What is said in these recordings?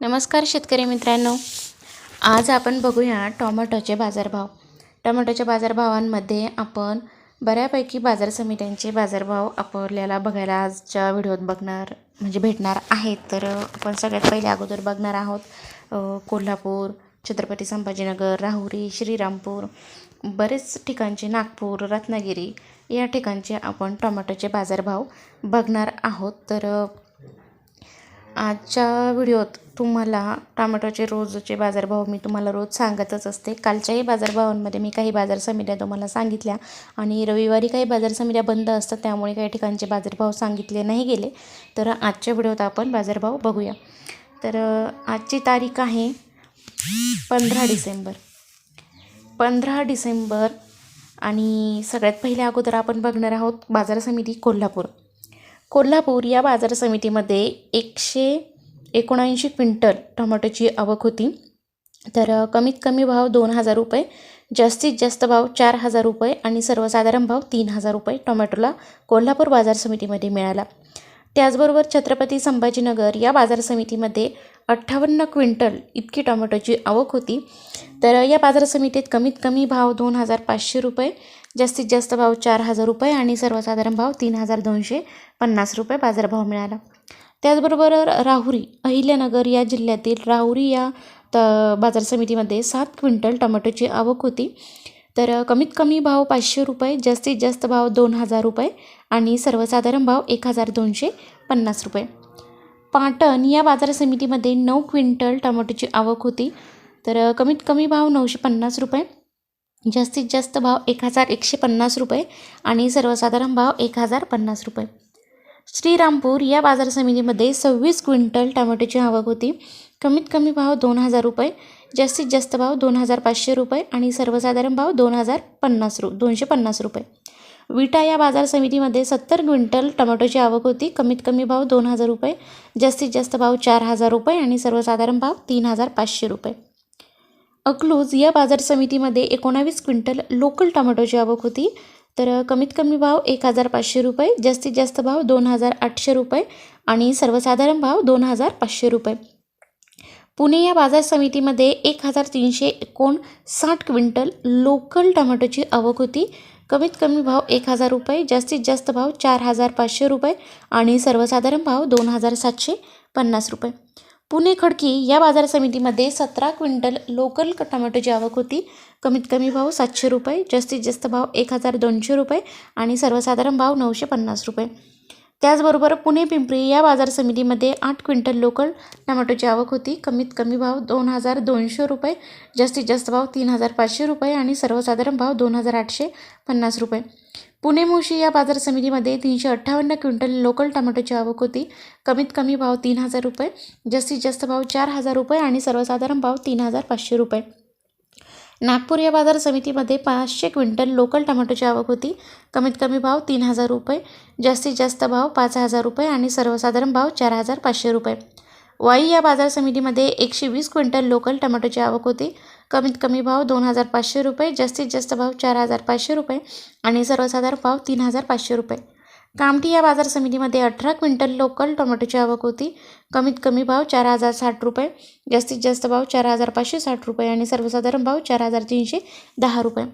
नमस्कार शेतकरी मित्रांनो. आज आपण बघूया टोमॅटोचे बाजारभाव. टोमॅटोच्या बाजारभावांमध्ये आपण बऱ्यापैकी बाजार समित्यांचे बाजारभाव आपल्याला बघायला आजच्या व्हिडिओत बघणार म्हणजे भेटणार आहेत. तर आपण सगळ्यात पहिले अगोदर बघणार आहोत कोल्हापूर छत्रपती संभाजीनगर राहुरी श्रीरामपूर बरेच ठिकाणचे नागपूर रत्नागिरी या ठिकाणचे आपण टोमॅटोचे बाजारभाव बघणार आहोत. तर आजच्या व्हिडिओत तुम्हाला टोमॅटोचे रोजचे बाजारभाव मी तुम्हाला रोज सांगतच असते. कालच्याही बाजारभावांमध्ये मी काही बाजार समित्या तुम्हाला सांगितल्या आणि रविवारी काही बाजार समित्या बंद असतात त्यामुळे काही ठिकाणचे बाजारभाव सांगितले नाही गेले. तर आजच्या व्हिडिओत आपण बाजारभाव बघूया. तर आजची तारीख आहे पंधरा डिसेंबर. पंधरा डिसेंबर आणि सगळ्यात पहिल्या अगोदर आपण बघणार आहोत बाजार समिती कोल्हापूर. कोल्हापूर या बाजार समितीमध्ये एकशे एकोणऐंशी क्विंटल टोमॅटोची आवक होती. तर कमीत कमी भाव दोन हजार रुपये जास्तीत जास्त भाव चार हजार रुपये आणि सर्वसाधारण भाव तीन हजार रुपये टोमॅटोला कोल्हापूर बाजार समितीमध्ये मिळाला. त्याचबरोबर छत्रपती संभाजीनगर या बाजार समितीमध्ये अठ्ठावन्न क्विंटल इतकी टोमॅटोची आवक होती. तर या बाजार समितीत कमीत कमी भाव दोन हजार पाचशे रुपये जास्तीत जास्त भाव चार हजार रुपये आणि सर्वसाधारण भाव तीन हजार दोनशे पन्नास रुपये बाजारभाव मिळाला. त्याचबरोबर राहुरी अहिल्यानगर या जिल्ह्यातील राहुरी या त बाजार समितीमध्ये सात क्विंटल टोमॅटोची आवक होती. तर कमीत कमी भाव पाचशे रुपये जास्तीत जास्त भाव दोन हजार रुपये आणि सर्वसाधारण भाव एक हजार दोनशे पन्नास रुपये. पाटण या बाजार समितीमध्ये नऊ क्विंटल टोमॅटोची आवक होती. तर कमीत कमी भाव नऊशे पन्नास रुपये जास्तीत जास्त भाव एक हजार एकशे पन्नास रुपये आणि सर्वसाधारण भाव एक हजार पन्नास रुपये. श्रीरामपूर या बाजार समितीमध्ये सव्वीस क्विंटल टोमॅटोची आवक होती. कमीत कमी भाव दोन हजार रुपये जास्तीत जास्त भाव दोन हजार पाचशे रुपये आणि सर्वसाधारण भाव दोन हजार पन्नास रु दोनशे पन्नास रुपये. विटा या बाजार समितीमध्ये सत्तर क्विंटल टमॅटोची आवक होती. कमीत कमी भाव दोन हजार रुपये जास्तीत जास्त भाव चार हजार रुपये आणि सर्वसाधारण भाव तीन हजार पाचशे रुपये. अकलूज या बाजार समितीमध्ये एकोणावीस क्विंटल लोकल टमॅटोची आवक होती. तर कमीत कमी भाव एक हजार पाचशे रुपये जास्तीत जास्त भाव दोन हजार आठशे रुपये आणि सर्वसाधारण भाव दोन हजार पाचशे रुपये. पुणे या बाजार समितीमध्ये एक हजार तीनशे एकोणसाठ क्विंटल लोकल टोमॅटोची आवक होती. कमीत कमी भाव एक हजार रुपये जास्तीत जास्त भाव चार हजार पाचशे रुपये आणि सर्वसाधारण भाव दोन हजार सातशे पन्नास रुपये. पुणे खडकी या बाजार समितीमध्ये सतरा क्विंटल लोकल टमॅटोची आवक होती. कमीत कमी भाव सातशे रुपये जास्तीत जास्त भाव एक हजार दोनशे रुपये आणि सर्वसाधारण भाव नऊशे पन्नास रुपये. त्याचबरोबर पुणे पिंपरी या बाजार समितीमध्ये आठ क्विंटल लोकल टमाटोची आवक होती. कमीत कमी भाव दोन हजार दोनशे रुपये जास्तीत जास्त भाव तीन हजार पाचशे रुपये आणि सर्वसाधारण भाव दोन हजार आठशे पन्नास रुपये. पुणे मुळशी या बाजार समितीमध्ये तीनशे अठ्ठावन्न क्विंटल लोकल टोमॅटोची आवक होती. कमीत कमी भाव तीन हजार रुपये जास्तीत जास्त भाव चार हजार रुपये आणि सर्वसाधारण भाव तीन हजार पाचशे रुपये. नागपूर या बाजार समितीमध्ये पाचशे क्विंटल लोकल टोमॅटोची आवक होती. कमीत कमी भाव तीन हजार रुपये जास्तीत जास्त भाव पाच हजार रुपये आणि सर्वसाधारण भाव चार हजार पाचशे रुपये. वाई या बाजार समितीमध्ये एकशे वीस क्विंटल लोकल टोमॅटोची आवक होती. कमीत कमी भाव दोन हजार पाचशे रुपये जास्तीत जास्त भाव चार हजार पाचशे रुपये आणि सर्वसाधारण भाव तीन हजार पाचशे रुपये. कामठी या बाजार समितीमध्ये अठरा क्विंटल लोकल टोमॅटोची आवक होती. कमीत कमी भाव चार हजार साठ रुपये जास्तीत जास्त भाव चार हजार पाचशे साठ रुपये आणि सर्वसाधारण भाव चार हजार तीनशे दहा रुपये.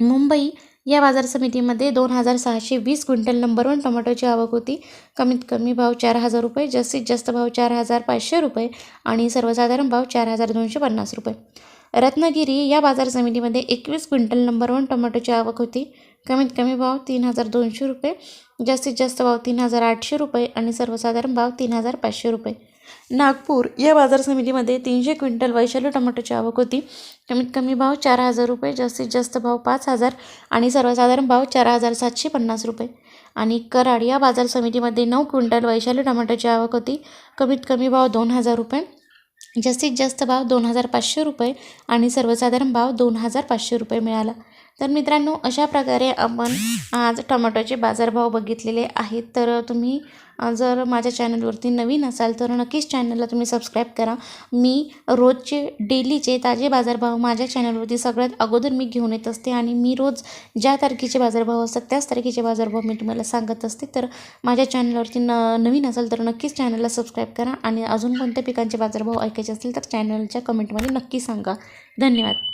मुंबई या बाजार समितीमध्ये दोन हजार सहाशे वीस क्विंटल नंबर वन टोमॅटोची आवक होती. कमीत कमी भाव चार हजार रुपये जास्तीत जास्त भाव चार हजार पाचशे रुपये आणि सर्वसाधारण भाव चार हजार दोनशे पन्नास रुपये. रत्नागिरी या बाजार समितीमध्ये एकवीस क्विंटल नंबर वन टोमॅटोची आवक होती. कमीत कमी भाव तीन हजार दोनशे रुपये जास्तीत जास्त भाव तीन हजार आठशे रुपये आणि सर्वसाधारण भाव तीन हजार पाचशे रुपये. नागपूर या बाजार समितीमध्ये तीनशे क्विंटल वैशाली टोमॅटोची आवक होती. कमीत कमी भाव चार हजार रुपये जास्तीत जास्त भाव पाच हजार आणि सर्वसाधारण भाव चार हजार सातशे पन्नास रुपये. आणि कराड या बाजार समितीमध्ये नऊ क्विंटल वैशाली टोमॅटोची आवक होती. कमीत कमी भाव दोन हजार रुपये जास्तीत जास्त भाव दोन हजार पाचशे रुपये आणि सर्वसाधारण भाव दोन हजार पाचशे रुपये मिळाला. तर मित्रांनो अशा प्रकारे आपण आज टमाटोचे बाजारभाव बघितलेले आहेत. तर तुम्ही जर माझ्या चॅनलवरती नवीन असाल तर नक्कीच चॅनलला तुम्ही सबस्क्राईब करा. मी रोजचे डेलीचे ताजे बाजारभाव माझ्या चॅनलवरती सगळ्यात अगोदर मी घेऊन येत असते आणि मी रोज ज्या तारखेचे बाजारभाव असतात त्याच तारखेचे बाजारभाव मी तुम्हाला सांगत असते. तर माझ्या चॅनलवरती न नवीन असाल तर नक्कीच चॅनलला सबस्क्राईब करा आणि अजून कोणत्या पिकांचे बाजारभाव ऐकायचे असतील तर चॅनलच्या कमेंटमध्ये नक्की सांगा. धन्यवाद.